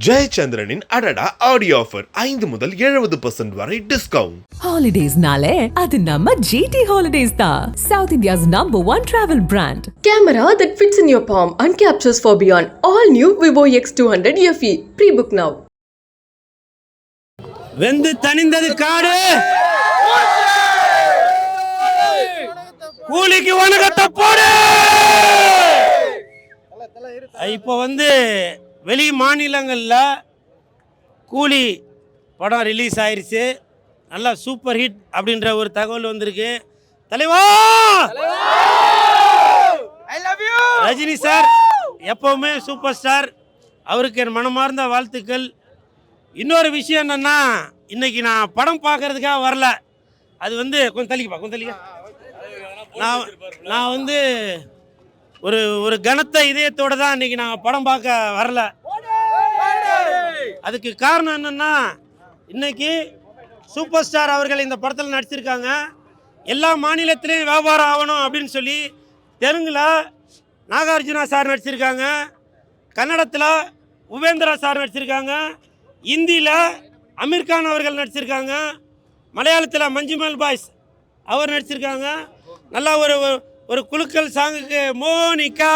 ஜெயச்சந்திரனின் அடடா audio offer ஐந்து முதல் எழுபது பர்சன்ட் வரை டிஸ்கவுண்ட் ஹாலிடேஸ்னாலே அது நம்ம ஜிடி ஹாலிடேஸ் தான் South India's number one travel brand Camera that fits in your palm and captures for beyond. All new Vivo X200 FE. Pre-book now. வெந்து தணிந்தது காடு கூலிக்கு வணக்கத்தை போடு இப்போ வந்து வெளி மாநிலங்களில் கூலி படம் ரிலீஸ் ஆயிருச்சு. நல்லா சூப்பர் ஹிட் அப்படின்ற ஒரு தகவல் வந்திருக்கு. தலைவா! ரஜினி சார் எப்பவுமே சூப்பர் ஸ்டார் அவருக்கு என் மனமார்ந்த வாழ்த்துக்கள். இன்னொரு விஷயம் என்னன்னா இன்னைக்கு நான் படம் பார்க்கறதுக்காக வரல. அது வந்து கொஞ்சம் தள்ளிக்கப்பா கொஞ்சம் தள்ளிக்க. நான் நான் வந்து ஒரு ஒரு கனத்த இதயத்தோட தான் இன்னைக்கு நாங்கள் படம் பார்க்க வரல. அதுக்கு காரணம் என்னன்னா இன்னைக்கு சூப்பர் ஸ்டார் அவர்கள் இந்த படத்தில் நடிச்சிருக்காங்க. எல்லா மாநிலத்திலையும் வியாபாரம் ஆகணும் அப்படின்னு சொல்லி தெலுங்கில் நாகார்ஜுனா சார் நடிச்சிருக்காங்க. கன்னடத்தில் உபேந்திரா சார் நடிச்சிருக்காங்க. இந்தியில் அமீர்கான் அவர்கள் நடிச்சிருக்காங்க. மலையாளத்தில் மஞ்சுமல் பாய்ஸ் அவர் நடிச்சிருக்காங்க. நல்லா ஒரு ஒரு- குலுக்கல் சாங்குக்கு மோனிகா!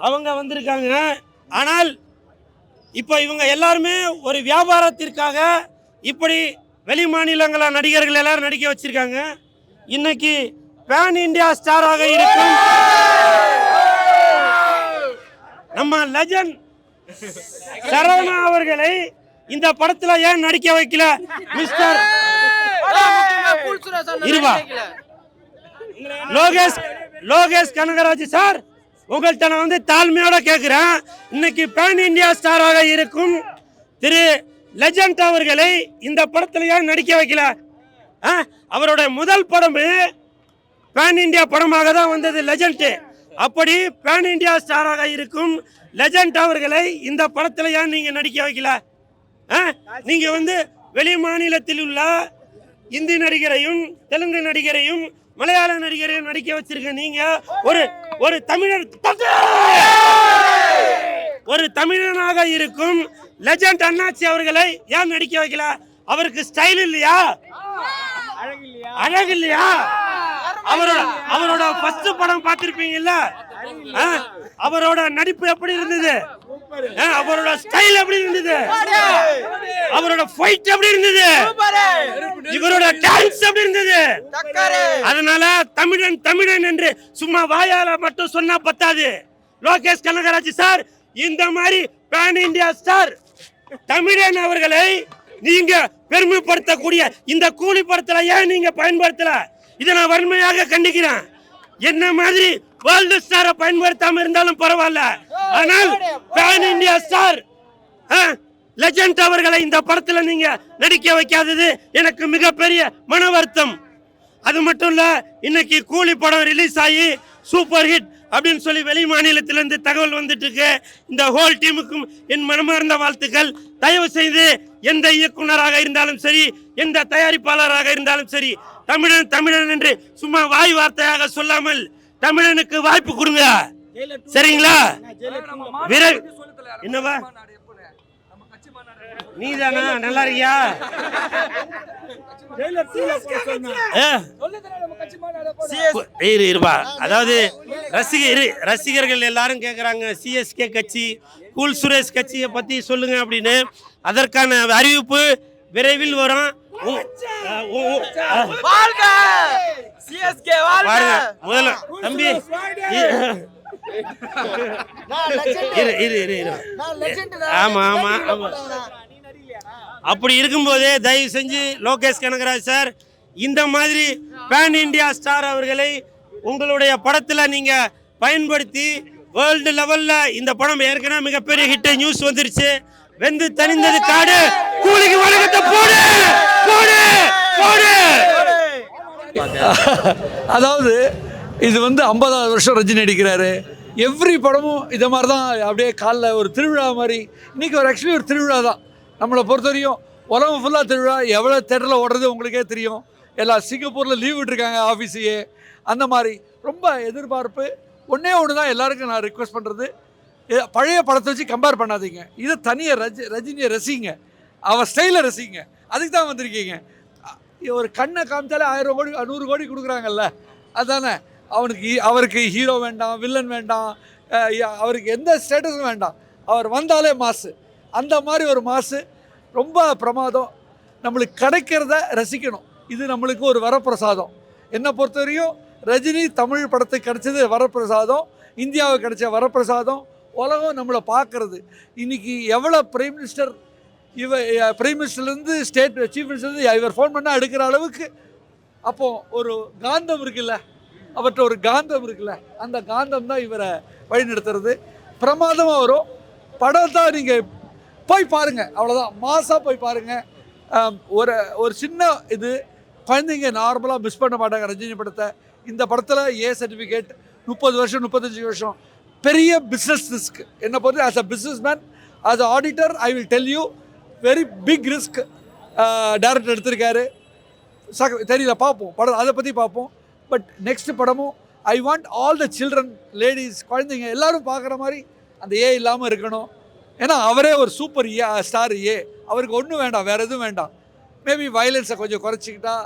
அவங்க வந்திருக்காங்க. ஆனால் இப்போ இவங்க எல்லாருமே ஒரு வியாபாரத்திற்காக இப்படி வெளி மாநிலங்கள நடிகர்கள் எல்லாரும் நடிக்க வச்சிருக்காங்க. இன்னைக்கு பேன் இந்தியா ஸ்டாராக இருக்கும். நம்ம லெஜண்ட் சரவணா அவர்களை இந்த படத்துல ஏன் நடிக்க வைக்கல மிஸ்டர் இருவா. லோகேஷ் லோகேஷ் கனகராஜ் சார் உங்கள்கிட்ட நான் வந்து தாழ்மையோட கேட்குறேன் இன்னைக்கு பேன் இந்தியா ஸ்டாராக இருக்கும் திரு லெஜண்ட் அவர்களை இந்த படத்துல ஏன் நடிக்க வைக்கல ஆ? அவரோட முதல் படம் பேன் இந்தியா படமாக தான் வந்தது லெஜண்ட் அப்படி பேன் இந்தியா ஸ்டாராக இருக்கும் லெஜண்ட் அவர்களை இந்த படத்தில் ஏன் நீங்கள் நடிக்க வைக்கல ஆ? வந்து வெளி மாநிலத்தில் உள்ள இந்தி நடிகரையும் தெலுங்கு நடிகரையும் மலையாள நடிகரையும் நடிக்க வச்சிருக்க நீங்க ஒரு ஒரு தமிழர் ஒரு தமிழனாக இருக்கும் லெஜண்ட் அண்ணாச்சி அவர்களை ஏன் நடிக்க வைக்கல? அவருக்கு ஸ்டைல் இல்லையா? அழகு இல்லையா அவரோட அவரோட ஃபர்ஸ்ட் படம் பார்த்திருப்பீங்கல்ல? அவரோட நடிப்பு எப்படி இருந்தது? அவரோட ஸ்டைல் எப்படி இருந்தது? அவரோட ஃபைட் எப்படி இருந்தது? இவரோட டான்ஸ் எப்படி இருந்தது? அதனால தமிழன் தமிழன் என்று சும்மா வாயால மட்டும் சொன்னா பத்தாது. லோகேஷ் கனகராஜ் சார் இந்த மாதிரி பேன் இந்தியா ஸ்டார் தமிழன் அவர்களை நீங்க பெருமைப்படுத்தக்கூடிய இந்த கூலி படத்துல ஏன் நீங்க பயன்படுத்தல? இதை நான் வன்மையாக கண்டிக்கிறேன். என்ன மாதிரி வேர்ல்டு ஸ்டாரை பயன்படுத்தாம இருந்தாலும் பரவாயில்ல. ஆனால் பேன் இந்தியா ஸ்டார் லெஜண்ட் அவர்களை இந்த படத்துல நீங்க நடிக்க வைக்காதது எனக்கு மிகப்பெரிய மன வருத்தம். அது மட்டும் இல்ல இன்னைக்கு கூலி படம் ரிலீஸ் ஆகி சூப்பர் ஹிட் அப்படின்னு சொல்லி வெளி மாநிலத்திலிருந்து தகவல் வந்துட்டு இருக்கு. இந்த ஹோல் டீமுக்கும் என் மனமார்ந்த வாழ்த்துக்கள். தயவு செய்து எந்த இயக்குனராக இருந்தாலும் சரி எந்த தயாரிப்பாளராக இருந்தாலும் சரி தமிழன் தமிழன் என்று சும்மா வாய் வார்த்தையாக சொல்லாமல் தமிழனுக்கு வாய்ப்பு கொடுங்க. சரிங்களா? விரை என்னவா? நீதானா? நல்லா இருக்கியா. இரு இருப்பா அதாவது ரசிகர் ரசிகர்கள் எல்லாரும் கேட்குறாங்க சிஎஸ்கே கட்சி கூல் சுரேஷ் கட்சியை பற்றி சொல்லுங்க அப்படின்னு. அதற்கான அறிவிப்பு விரைவில் வரும். உ- ஆ. பாருங்க முதல்ல தம்பி இரு இரு இரு இரு ஆமா ஆமா ஆமா. அப்படி இருக்கும்போதே தயவு செஞ்சு லோகேஷ் கனகராஜ் சார் இந்த மாதிரி பேன் இந்தியா ஸ்டார் அவர்களை உங்களுடைய படத்தில் நீங்கள் பயன்படுத்தி வேர்ல்டு லெவலில் இந்த படம் ஏற்கனவே மிகப்பெரிய ஹிட் நியூஸ் வந்துருச்சு. வெந்து தணிந்தது காடு கூலிக்கு வணக்கத்தை போடு! அதாவது இது வந்து ஐம்பதாவது வருஷம் ரஜினி நடிக்கிறாரு. எவ்ரி படமும் இதை மாதிரி தான் அப்படியே காலில் ஒரு திருவிழா மாதிரி. இன்றைக்கி ஒரு ஆக்சுவலி ஒரு திருவிழா தான். நம்மளை பொறுத்தவரையும் உலகம் ஃபுல்லாக திருவிழா. எவ்வளோ தேட்டரில் ஓடுறது உங்களுக்கே தெரியும். எல்லா சிங்கப்பூரில் லீவ் விட்டுருக்காங்க ஆஃபீஸையே அந்த மாதிரி ரொம்ப எதிர்பார்ப்பு. ஒன்றே ஒன்று தான் எல்லாருக்கும் நான் ரிக்வெஸ்ட் பண்ணுறது பழைய படத்தை வச்சு கம்பேர் பண்ணாதீங்க. இதை தனியாக ரஜி ரஜினியை ரசிங்க. அவள் ஸ்டைலை ரசிங்க. அதுக்கு தான் வந்திருக்கீங்க. ஒரு கண்ணை காமிச்சாலே ஆயிரம் கோடி நூறு கோடி கொடுக்குறாங்கல்ல. அதானே? அவனுக்கு அவருக்கு ஹீரோ வேண்டாம் வில்லன் வேண்டாம் அவருக்கு எந்த ஸ்டேட்டஸும் வேண்டாம். அவர் வந்தாலே மாசு. அந்த மாதிரி ஒரு மாசு ரொம்ப பிரமாதம். நம்மளுக்கு கிடைக்கிறத ரசிக்கணும். இது நம்மளுக்கு ஒரு வரப்பிரசாதம். என்னை பொறுத்தவரையும் ரஜினி தமிழ் படத்துக்கு கிடைச்சது வரப்பிரசாதம். இந்தியாவுக்கு கிடைச்ச வரப்பிரசாதம். உலகம் நம்மளை பார்க்கறது. இன்றைக்கி எவ்வளோ பிரைம் மினிஸ்டர் இவர் பிரைம் மினிஸ்டர்லேருந்து ஸ்டேட் சீஃப் மினிஸ்டர்லேருந்து இவர் ஃபோன் பண்ணால் எடுக்கிற அளவுக்கு அப்போது ஒரு காந்தம் இருக்குல்ல அவர்கிட்ட ஒரு காந்தம் இருக்குல்ல அந்த காந்தம் தான் இவரை வழிநடத்துறது. பிரமாதமாக வரும். படம் தான் நீங்கள் போய் பாருங்கள் அவ்வளோதான் மாசாக போய் பாருங்கள் ஒரு ஒரு சின்ன இது குழந்தைங்க நார்மலாக மிஸ் பண்ண மாட்டாங்க ரஜினி படத்தை. இந்த படத்தில் ஏ சர்டிஃபிகேட் முப்பது வருஷம் முப்பத்தஞ்சு வருஷம். பெரிய பிஸ்னஸ் ரிஸ்க் என்னை பொறுத்து as a businessman as a auditor I will tell you very big risk director எடுத்திருக்காரு. சக தெரியல பார்ப்போம். படம் அதை பற்றி பார்ப்போம். பட் நெக்ஸ்ட் படமும் I want all the children ladies குழந்தைங்க எல்லாரும் பார்க்குற மாதிரி அந்த ஏ இல்லாமல் இருக்கணும். ஏன்னா அவரே ஒரு சூப்பர் ஏ ஸ்டார் ஏ அவருக்கு ஒன்றும் வேண்டாம் வேறு எதுவும் வேண்டாம். மேபி வயலன்ஸை கொஞ்சம் குறைச்சிக்கிட்டா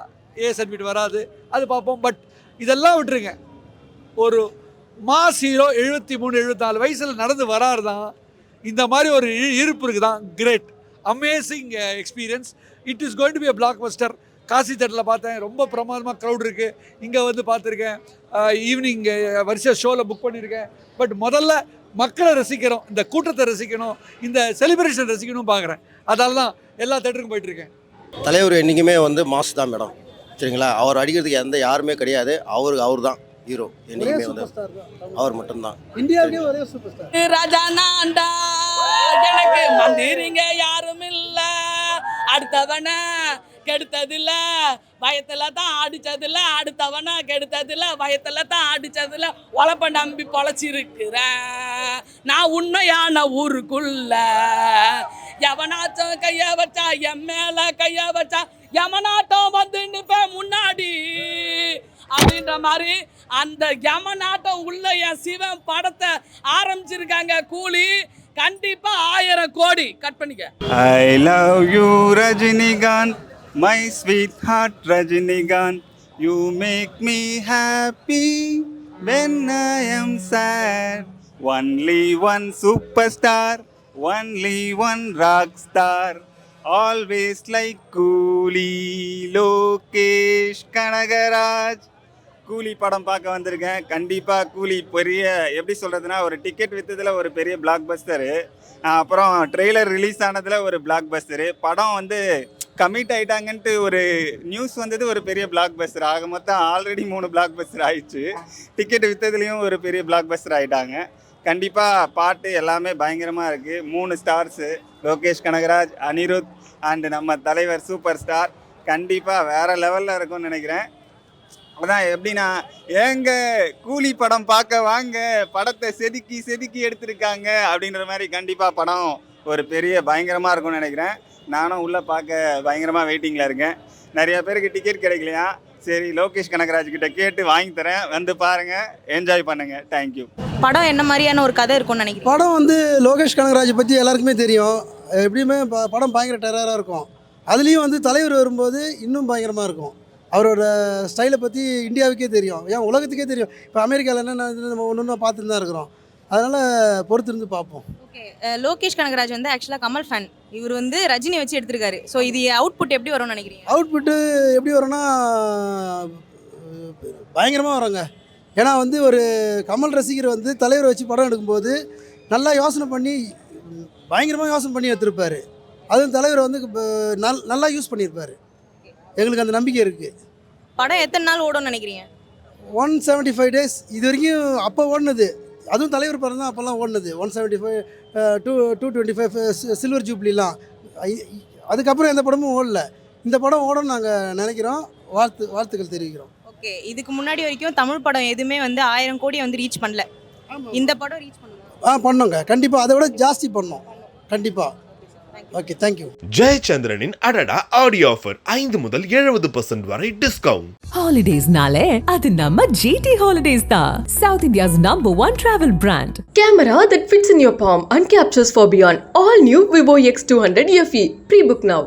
ஏ சர்டிஃபிகேட் வராது. அது பார்ப்போம். பட் இதெல்லாம் விட்டுருங்க. ஒரு மாஸ் ஹீரோ எழுபத்தி மூணு எழுபத்தாலு வயசில் நடந்து வராரு தான் இந்த மாதிரி ஒரு இருப்பு இருக்குது தான் great amazing experience it is going to be a blockbuster Kasi தேட்டரில் பார்த்தேன். ரொம்ப பிரமாதமாக க்ரௌட் இருக்குது இங்கே வந்து பார்த்துருக்கேன். ஈவினிங் வருஷ ஷோவில் புக் பண்ணியிருக்கேன் பட் முதல்ல மக்களை ரசிக்கிறோம் இந்த கூட்டத்தை ரசிக்கணும் இந்த செலிப்ரேஷன் ரசிக்கணும் பார்க்குறேன். அதால தான் எல்லா தேட்டருக்கும் போயிட்டுருக்கேன் தலைவர் என்றைக்குமே வந்து மாஸ் தான் மேடம். சரிங்களா? அவர் அடிக்கிறதுக்கு எந்த யாருமே கிடையாது. அவருக்கு அவர் தான் ஹீரோ என்றைக்குமே வந்து. அவர் மட்டும்தான். இந்தியாவிலேயே ஒரே சூப்பர் ஸ்டார் ராஜா நான்டா. எனக்கு மந்திரிங்க யாரும் இல்ல அடுத்தவன கெடுத்ததில்ல பயத்துல தான் அடிச்சதில்ல அடுத்தவனா கெடுத்ததில்ல பயத்துல தான் அடிச்சதில்ல. உழப்ப நம்பி பொழைச்சிருக்கிறேன் நான் உண்மையான ஊருக்குள்ள. எவனாச்சும் கைய வச்சா என் மேல கைய வச்சா எவனாட்டம் வந்து நிற்பேன் முன்னாடி. அப்படின்ற மாதிரி அந்த யமநாட்டம் உள்ள என் சிவன் படத்தை ஆரம்பிச்சிருக்காங்க கூலி. கண்டிப்பா ஆயிரம் கோடி கட் பண்ணிக்க I love you Rajinikanth my sweetheart Rajinikanth you make me happy when I am sad only one super star only one rock star always like Coolie Lokesh Kanagaraj கூலி படம் பார்க்க வந்திருக்கேன். கண்டிப்பாக கூலி பெரிய எப்படி சொல்கிறதுனா ஒரு டிக்கெட் விற்றதில் ஒரு பெரிய பிளாக் பஸ்டரு அப்புறம் ட்ரெய்லர் ரிலீஸ் ஆனதில் ஒரு பிளாக் பஸ்டரு படம் வந்து கமிட் ஆயிட்டாங்கன்ட்டு ஒரு நியூஸ் வந்தது ஒரு பெரிய பிளாக் பஸ்டர் ஆக மொத்தம் ஆல்ரெடி மூணு பிளாக் பஸ்டர் ஆயிடுச்சு. டிக்கெட் விற்றதுலேயும் ஒரு பெரிய பிளாக் பஸ்டர் ஆயிட்டாங்க. கண்டிப்பாக பாட்டு எல்லாமே பயங்கரமாக இருக்குது மூணு ஸ்டார்ஸு லோகேஷ் கனகராஜ் அனிருத் அண்டு நம்ம தலைவர் சூப்பர் ஸ்டார் கண்டிப்பாக வேறு லெவலில் இருக்கும்னு நினைக்கிறேன். அதான் எப்படின்னா ஏங்க கூலி படம் பார்க்க வாங்க படத்தை செதுக்கி செதுக்கி எடுத்திருக்காங்க அப்படின்ற மாதிரி கண்டிப்பாக படம் ஒரு பெரிய பயங்கரமாக இருக்கும்னு நினைக்கிறேன். நானும் உள்ளே பார்க்க பயங்கரமாக வெயிட்டிங்கில் இருக்கேன். நிறைய பேருக்கு டிக்கெட் கிடைக்கலையா? சரி லோகேஷ் கனகராஜ் கிட்ட கேட்டு வாங்கி தரேன். வந்து பாருங்கள் என்ஜாய் பண்ணுங்கள் தேங்க்யூ படம் என்ன மாதிரியான ஒரு கதை இருக்கும்னு நினைக்கிறேன் படம் வந்து லோகேஷ் கனகராஜ் பற்றி எல்லாருக்குமே தெரியும். எப்படியுமே ப- படம் பயங்கர டெரராக இருக்கும். அதுலேயும் வந்து தலைவர் வரும்போது இன்னும் பயங்கரமாக இருக்கும். அவரோட ஸ்டைலை பற்றி இந்தியாவுக்கே தெரியும். ஏன்? உலகத்துக்கே தெரியும். இப்போ அமெரிக்காவில் என்ன நடக்குதுன்னு நம்ம ஒன்று ஒன்றா பார்த்துட்டு தான் இருக்கிறோம். அதனால் பொறுத்திருந்து பார்ப்போம். ஓகே லோகேஷ் கனகராஜ் வந்து ஆக்சுவலாக கமல் ஃபேன் இவர் வந்து ரஜினி வச்சு எடுத்திருக்காரு. ஸோ இது அவுட்புட் எப்படி வரும்னு நினைக்கிறீங்க? அவுட்புட்டு எப்படி வரும்னா பயங்கரமாக வருங்க. ஏன்னா வந்து ஒரு கமல் ரசிகர் வந்து தலைவர் வச்சு படம் எடுக்கும்போது நல்லா யோசனை பண்ணி பயங்கரமாக யோசனை பண்ணி எடுத்திருப்பார். அதுவும் தலைவர் வந்து இப்ப நல் நல்லா யூஸ் பண்ணியிருப்பார். எங்களுக்கு அந்த நம்பிக்கை இருக்குது படம் எத்தனை நாள் ஓடும்னு நினைக்கிறீங்க? ஒன் செவன்ட்டி ஃபைவ் டேஸ் இது வரைக்கும் அப்போ ஓடினது. அதுவும் தலைவர் படம் தான் அப்போல்லாம் ஓடினது. One seventy five two two twenty five silver ஜூப்ளிலாம். அதுக்கப்புறம் எந்த படமும் ஓடல. இந்த படம் ஓடும்னு நாங்கள் நினைக்கிறோம். வாழ்த்து வாழ்த்துக்கள் தெரிவிக்கிறோம். ஓகே இதுக்கு முன்னாடி வரைக்கும் தமிழ் படம் எதுவுமே வந்து ஆயிரம் கோடி வந்து ரீச் பண்ணல. இந்த படம் ரீச் பண்ணுவோம் ஆ பண்ணோங்க. கண்டிப்பாக அதை விட ஜாஸ்தி பண்ணோம். கண்டிப்பாக ஓகே தேங்க்யூ ஜெயச்சந்திரனின் அடடா ஆடியோ ஆஃபர் ஐந்து முதல் எழுபது பர்சன்ட் வரை டிஸ்கவுண்ட் ஹாலிடேஸ்னாலே அது நம்ம ஜிடி ஹாலிடேஸ் தான் South India's number one travel brand Camera that fits in your palm and captures for beyond. All new Vivo X200 FE. Pre-book now.